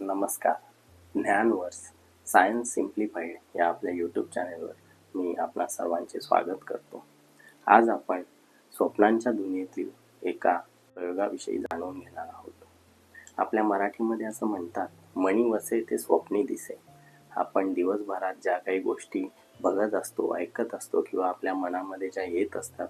नमस्कार. ज्ञानवर्स science simplified या आपल्या यूट्यूब चॅनेलवर मी आपणा सर्वांचे स्वागत करतो. आज आपण स्वप्नांच्या दुनियेतील एका प्रयोगाविषयी जाणून घेणार आहोत. आपल्या मराठीमध्ये असं म्हणतात मणी वसे ते स्वप्नी दिसे. आपण दिवसभरात ज्या काही गोष्टी बघत असतो ऐकत असतो किंवा आपल्या मनामध्ये ज्या येत असतात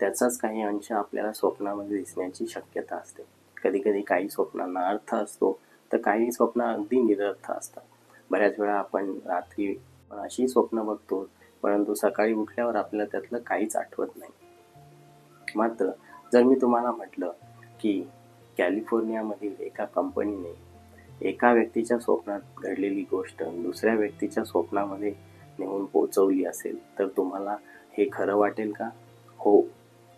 त्याचाच काही अंश आपल्याला स्वप्नामध्ये दिसण्याची शक्यता असते. कधी कधी काही स्वप्नांना अर्थ असतो तर काही स्वप्न अगदी निरर्थ असतात. बऱ्याच वेळा आपण रात्री अशी स्वप्न बघतो परंतु सकाळी उठल्यावर आपल्याला त्यातलं काहीच आठवत नाही. मात्र जर मी तुम्हाला म्हटलं की कॅलिफोर्नियामधील एका कंपनीने एका व्यक्तीच्या स्वप्नात घडलेली गोष्ट दुसऱ्या व्यक्तीच्या स्वप्नामध्ये नेऊन पोचवली असेल तर तुम्हाला हे खरं वाटेल का? हो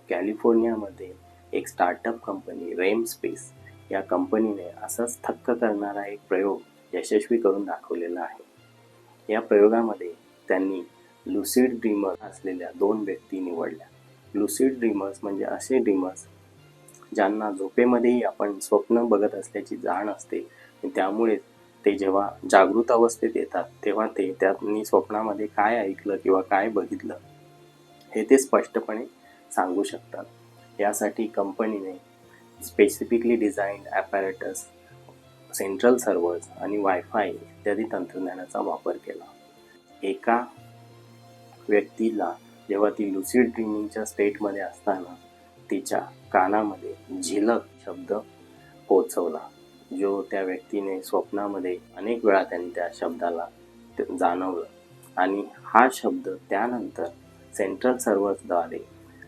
कॅलिफोर्नियामध्ये एक स्टार्टअप कंपनी रेम स्पेस या कंपनीने असाच थक्क करणारा एक प्रयोग यशस्वी करून दाखवलेला आहे. या प्रयोगामध्ये त्यांनी लुसिड ड्रीमर असलेल्या दोन व्यक्ती निवडल्या. लुसिड ड्रीमर्स म्हणजे असे ड्रीमर्स ज्यांना झोपेमध्येही आपण स्वप्न बघत असल्याची जाण असते. त्यामुळे ते जेव्हा जागृत अवस्थेत येतात तेव्हा ते त्यांनी स्वप्नामध्ये काय ऐकलं किंवा काय बघितलं हे ते स्पष्टपणे सांगू शकतात. यासाठी कंपनीने specifically designed apparatus central servers आणि वायफाय इत्यादी तंत्रज्ञानाचा वापर केला. एका व्यक्तीला जेव्हा ती लुसिड ड्रीमिंगच्या स्टेटमध्ये असताना तिच्या कानामध्ये झिलक शब्द पोचवला जो त्या व्यक्तीने स्वप्नामध्ये अनेक वेळा त्यांनी त्या शब्दाला जाणवलं आणि हा शब्द त्यानंतर सेंट्रल सर्व्हर्सद्वारे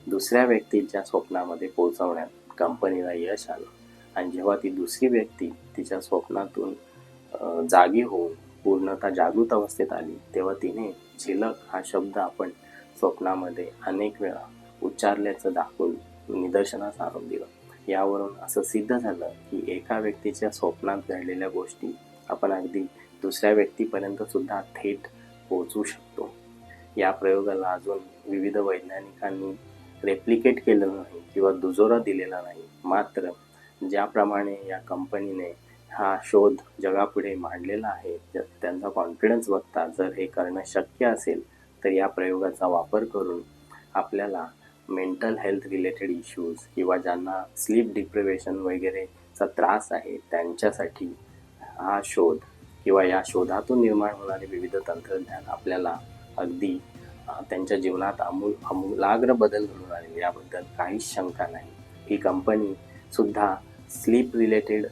दुसऱ्या व्यक्तीच्या स्वप्नामध्ये पोचवण्यात कंपनीला यश आलं आणि जेव्हा ती दुसरी व्यक्ती तिच्या स्वप्नातून जागी होऊन पूर्णतः जागृत अवस्थेत आली तेव्हा तिने झिलक हा शब्द आपण स्वप्नामध्ये अनेक वेळा उच्चारल्याचं दाखवून निदर्शनास आणून दिलं. यावरून असं सिद्ध झालं की एका व्यक्तीच्या स्वप्नात घडलेल्या गोष्टी आपण अगदी दुसऱ्या व्यक्तीपर्यंत सुद्धा थेट पोहोचू शकतो. या प्रयोगाला अजून विविध वैज्ञानिकांनी रेप्लिकेट केलं नाही किंवा दुजोरा दिलेला नाही. मात्र ज्याप्रमाणे या कंपनीने हा शोध जगापुढे मांडलेला आहे त्यांचा कॉन्फिडन्स बघता जर हे करणं शक्य असेल तर या प्रयोगाचा वापर करून आपल्याला मेंटल हेल्थ रिलेटेड इश्यूज किंवा ज्यांना स्लीप डिप्रिवेशन वगैरेचा त्रास आहे त्यांच्यासाठी हा शोध किंवा या शोधातून निर्माण होणारे विविध तंत्रज्ञान आपल्याला अगदी त्यांच्या जीवनात अमूल अमूलाग्र बदल घडून आले याबद्दल काहीच शंका नाही. ही कंपनी सुद्धा स्लीप रिलेटेड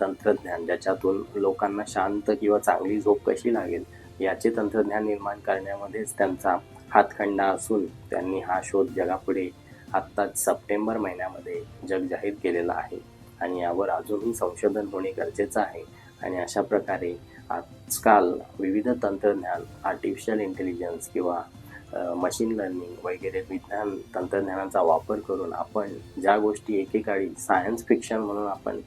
तंत्रज्ञान ज्याच्यातून लोकांना शांत किंवा चांगली झोप कशी लागेल याचे तंत्रज्ञान निर्माण करण्यामध्येच त्यांचा हातखंडा असून त्यांनी हा शोध जगापुढे आत्ताच सप्टेंबर महिन्यामध्ये जग जाहीर केलेला आहे. आणि यावर अजूनही संशोधन होणे गरजेचं आहे. आणि अशा प्रकारे आजकाल विविध तंत्रज्ञान आर्टिफिशियल इंटेलिजन्स किंवा मशीन लर्निंग वगैरे विज्ञान तंत्रज्ञानाचा वापर करून आपण ज्या गोष्टी एकेकाळी सायन्स फिक्शन म्हणून आपण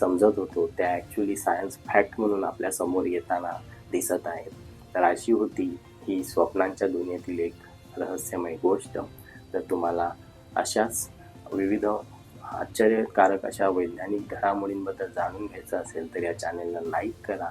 समजत होतो त्या ॲक्च्युली सायन्स फॅक्ट म्हणून आपल्यासमोर येताना दिसत आहेत. तर अशी होती ही स्वप्नांच्या दुनियेतील एक रहस्यमय गोष्ट. जर तुम्हाला अशाच विविध आश्चर्यकारक अशा वैज्ञानिक घडामोडींबद्दल जाणून घ्यायचं असेल तर या चॅनेलला लाईक करा.